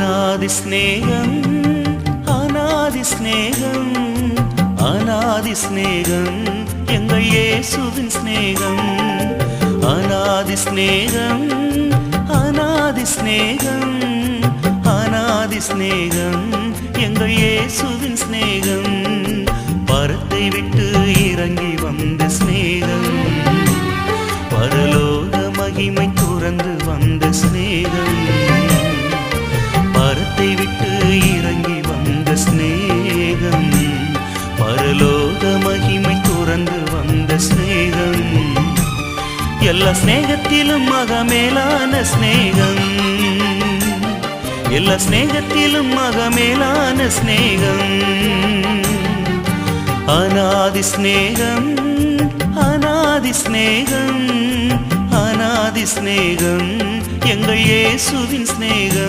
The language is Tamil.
அநாதி ஸ்நேகம் அநாதி ஸ்நேகம் அநாதி ஸ்நேகம் எங்கள் இயேசுவின் ஸ்நேகம் அநாதி ஸ்நேகம் அநாதி ஸ்நேகம் அநாதி ஸ்நேகம் எங்கள் இயேசுவின் ஸ்நேகம் பரத்தை விட்டு இறங்கி வந்த ஸ்நேகம் பரலோக மகிமை துறந்து வந்த சிநேகம். துறந்து வந்த ஸ்நேகம் எல்லா ஸ்நேகத்திலும் மகமேலான ஸ்நேகம் எல்லா ஸ்நேகத்திலும் மகமேலான ஸ்நேகம் அநாதி ஸ்நேகம் அநாதி ஸ்நேகம் அநாதி ஸ்நேகம் எங்கள் இயேசுவின் ஸ்நேகம்